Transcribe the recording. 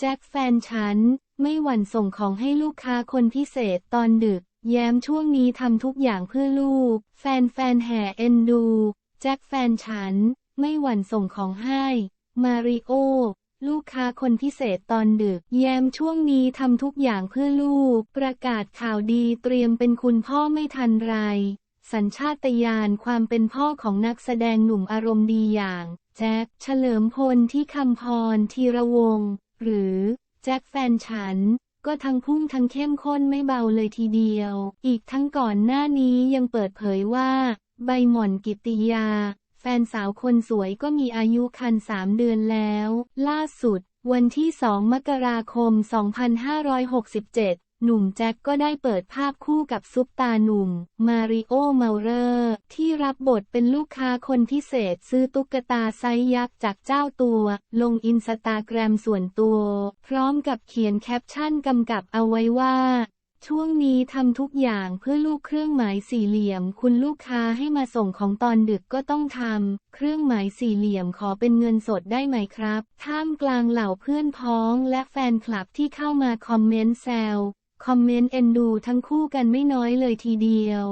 แจ็คแฟนฉัน ไม่หวั่นส่งของให้ลูกค้าคนพิเศษตอนดึก แย้มช่วงนี้ทำทุกอย่างเพื่อลูก แฟนแฟนแห่เอ็นดู แจ็คแฟนฉัน ไม่หวั่นส่งของให้ มาริโอ ลูกค้าคนพิเศษตอนดึก แยมช่วงนี้ทำทุกอย่างเพื่อลูก ประกาศข่าวดีเตรียมเป็นคุณพ่อไม่ทันไร สัญชาตญาณความเป็นพ่อของนักแสดงหนุ่มอารมณ์ดีอย่าง แจ็คเฉลิมพลที่คำพรธีระวงศ์ หรือแจ็คแฟนฉัน ก็ทั้งพุ่งทั้งเข้มข้นไม่เบาเลยทีเดียว อีกทั้งก่อนหน้านี้ยังเปิดเผยว่า ใบหม่อนกิติยา แฟนสาวคนสวยก็มีอายุคันสามเดือนแล้ว ล่าสุด วันที่ 2 มกราคม 2567 หนุ่มแจ็คก็ได้เปิดภาพคู่กับซุปตาหนุ่ม มาริโอเมาเรอร์ ที่รับบทเป็นลูกค้าคนพิเศษซื้อตุ๊กตาไซส์ยักษ์จากเจ้าตัว ลงอินสตาแกรมส่วนตัว พร้อมกับเขียนแคปชั่นกำกับเอาไว้ว่า ช่วงนี้ทำทุกอย่างเพื่อลูกเครื่องหมายสี่เหลี่ยม คุณลูกค้าให้มาส่งของตอนดึกก็ต้องทำเครื่องหมายสี่เหลี่ยมขอเป็นเงินสดได้ไหมครับ ท่ามกลางเหล่าเพื่อนพ้องและแฟนคลับที่เข้ามาคอมเมนต์แซว คอมเมนต์เอ็นดูทั้งคู่กันไม่น้อยเลยทีเดียว